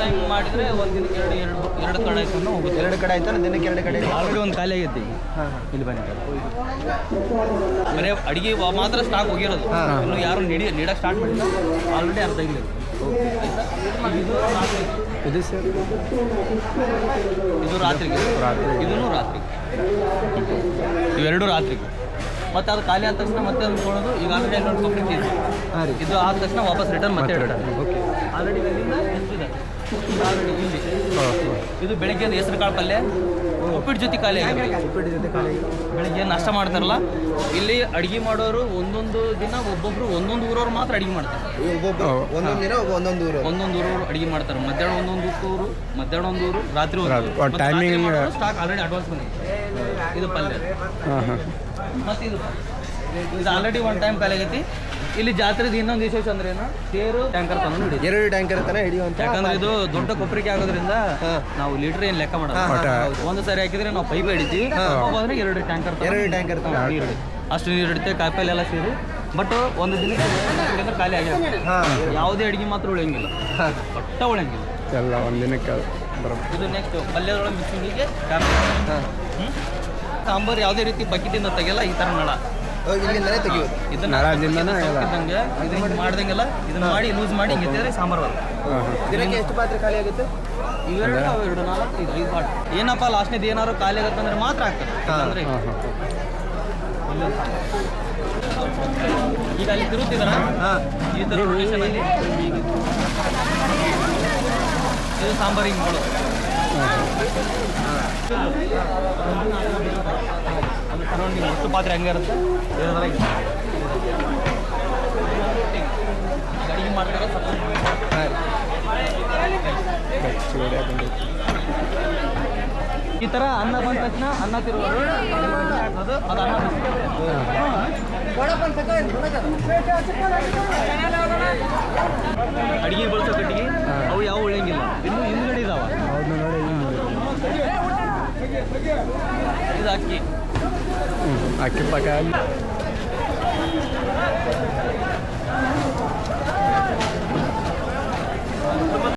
Time ಮಾಡಿದ್ರೆ ಒಂದು ದಿನಕ್ಕೆ ಎರಡು ಎರಡು ಕಡೆ ಆಯ್ತು ಹೋಗುತ್ತೆ ಎರಡು ಕಡೆ ದಿನಕ್ಕೆ ಎರಡು ಕಡೆ ಆಲ್ರೆಡಿ ಒಂದು ಖಾಲಿ ಆಗೈತಿ ಇಲ್ಲಿ ಬನ್ನಿ ಬರೀ ಅಡಿಗೆ ಮಾತ್ರ ಸ್ಟಾಕ್ ಹೋಗಿರೋದು ಇನ್ನು ಯಾರು ನೀಡಿ ನೀಡಕ್ಕೆ ಸ್ಟಾರ್ಟ್ ಮಾಡಿಲ್ಲ ಆಲ್ರೆಡಿ ಅರ್ಧ ಇಲ್ಲ ಇದು ಸರ್? ಇದು ರಾತ್ರಿಗೆ. ರಾತ್ರಿ. ಇದೂ ರಾತ್ರಿ ಇವೆರಡು ರಾತ್ರಿಗೆ. ಮತ್ತೆ ಅದು ಖಾಲಿ ಆದ ತಕ್ಷಣ ಮತ್ತೆ ಅದನ್ನು ನೋಡೋದು ಈಗ ಆಲ್ರೆಡಿ ಅಲ್ಲಿ ಕಂಪ್ಲೀಟ್ ಇದೆ. ಆದ ತಕ್ಷಣ ವಾಪಸ್ ರಿಟರ್ನ್ ಮತ್ತೆ ರಿಟರ್ನ್ ಓಕೆ. ಆಲ್ರೆಡಿ ಇಲ್ಲಿಂದ ಇದು ಬೆಳಿಗ್ಗೆ ಹೆಸರು ಕಾಳು ಪಲ್ಯ. ಉಪ್ಪಿಟ್ಟು ಜೊತೆ ಖಾಲಿ ಉಪ್ಪಿಟ್ಟು ಜೊತೆ ಖಾಲಿ ಬೆಳಿಗ್ಗೆ ನಾಷ್ಟ ಮಾಡ್ತಾರಲ್ಲ ಇಲ್ಲಿ ಅಡಿಗೆ ಮಾಡೋರು ಒಂದೊಂದು ದಿನ ಒಬ್ಬೊಬ್ರು ಒಂದೊಂದು ಊರವ್ರು ಮಾತ್ರ ಅಡಿಗೆ ಮಾಡ್ತಾರೆ. ಒಬ್ಬೊಬ್ಬರು ಒಂದೊಂದು ದಿನ ಒಂದೊಂದು ಊರು ಒಂದೊಂದು ಊರವ್ರು ಅಡಿಗೆ ಮಾಡ್ತಾರೆ. ಮಧ್ಯಾಹ್ನ ಒಂದೊಂದು ಊರು ಮಧ್ಯಾಹ್ನ ಒಂದು ಊರು ರಾತ್ರಿ ಒಂದು ಟೈಮಿಂಗ್ ಸ್ಟಾಕ್ ಆಲ್ರೆಡಿ ಅಡ್ವಾನ್ಸ್ ಬಂದಿದೆ. ಇದು ಪಲ್ಯ. ಹಾಂ ಹಾಂ. ಮತ್ತೆ ಇದು ಇದು ಆಲ್ರೆಡಿ ಒನ್ ಟೈಮ್ ಖಾಲಿ ಆಗೈತಿ ಇಲ್ಲಿ ಜಾತ್ರೆದು ಇನ್ನೊಂದು ವಿಶೇಷ ಅಂದ್ರೆ ಏನು? ತೇರು ಟ್ಯಾಂಕರ್ ತಂದು ಎರಡು ಟ್ಯಾಂಕರ್ ತನ ಹಿಡಿಯುವಂತ ಯಾಕಂದ್ರೆ ಇದು ದೊಡ್ಡ ಕೊಪ್ಪರಿಕೆ ಆಗೋದ್ರಿಂದ ನಾವು ಲೀಟರ್ ಏನ್ ಲೆಕ್ಕ ಮಾಡಲ್ಲ. ಒಟ್ಟ ಒಂದು ಸಾರಿ ಹಾಕಿದ್ರೆ ನಾವು ಪೈಪ್ ಹಿಡಿತೀವಿ. ಹೋದ್ರೆ ಎರಡು ಟ್ಯಾಂಕರ್ ಎರಡು ಟ್ಯಾಂಕರ್ ತನ ನೀರು ಅಷ್ಟು ನೀರು ಹಿಡಿತೆ ಕಾಯಿಪಲ್ಲೆ ಎಲ್ಲ ಸೇರಿ. ಬಟ್ ಒಂದು ದಿನಕ್ಕೆ ಖಾಲಿ ಆಗಿದೆ ಹಾಂ. ಯಾವುದೇ ಅಡಿಗೆ ಮಾತ್ರ ಉಳಿಯಂಗಿಲ್ಲ. ಒಟ್ಟ ಉಳಿಯಂಗಿಲ್ಲ. ಎಲ್ಲ ಒಂದು ದಿನಕ್ಕೆ ಇದು ನೆಕ್ಸ್ಟ್ ಪಲ್ಯದೊಳಗೆ ಮಿಕ್ಸಿಂಗಿಗೆ ಹಾಂ ಸಾಂಬಾರು. ಯಾವುದೇ ರೀತಿ ಬಕೆಟಿಂದ ತೆಗೆಯಲ್ಲ ಈ ಥರ ನಳ ಇಲ್ಲಿಂದನೇ ತೆಗಿಯೋದು ಇದನ್ನ ನರಾಜಿಂದನೇ ಎಲ್ಲ. ಇದ್ದಂಗೆ ಇದನ್ನ ಮಾಡ್ದಂಗೆಲ್ಲ ಇದನ್ನ ಮಾಡಿ ಲೂಸ್ ಮಾಡಿ ಹಿಂಗೆ ಎತ್ತಿದ್ರೆ ಸಾಂಬಾರು ಬರುತ್ತೆ. ಹಾಂ ಹಾಂ. ದಿನಕ್ಕೆ ಎಷ್ಟು ಪಾತ್ರೆ ಖಾಲಿ ಆಗುತ್ತೆ? ಇವೆರಡು ಅವು ಎರಡು ನಾಲ್ಕು ಇದು ಐದು ಪಾಟ್ ಏನಪ್ಪ ಲಾಸ್ಟ್ನೇದು ಏನಾದ್ರು ಖಾಲಿ ಆಗುತ್ತೆ ಅಂದ್ರೆ ಮಾತ್ರ ಆಗ್ತದೆ ಅಂದ್ರೆ ಹಾಂ ಹಾಂ. ಈಗ ಅಲ್ಲಿ ತಿರುತ್ತಿದಾರ ಹಾಂ. ಈ ಥರ ರೊಟೇಷನ್ ಅಲ್ಲಿ. ಹೀಗೆ. ಇದು ಸಾಂಬಾರು ಹಿಂಗೆ ಮಾಡೋದು. ಅದು ಸರೌಂಡಿಂಗ್ ಒಟ್ಟು ಪಾತ್ರೆ ಹಂಗೆ ಇರುತ್ತೆ. ಈಗ ಅಡಿಗೆ ಮಾಡ್ತಾರೆ ಈ ಥರ ಅನ್ನ ಬಂದ ತಕ್ಷಣ ಅನ್ನ ತಿರುಗೋದು ಅದು ಅದು ಅನ್ನ ಅಡಿಗೆ ಬಳಸೋ ಕಟ್ಟಿಗೆ ಅವು ಯಾವ ಉಳಿಯಂಗಿಲ್ಲ. ಇನ್ನು ಹಿಂದ್ಗಡೆ ಇದಾವೆ. ಇದು ಅಕ್ಕಿ. Aquí para acá.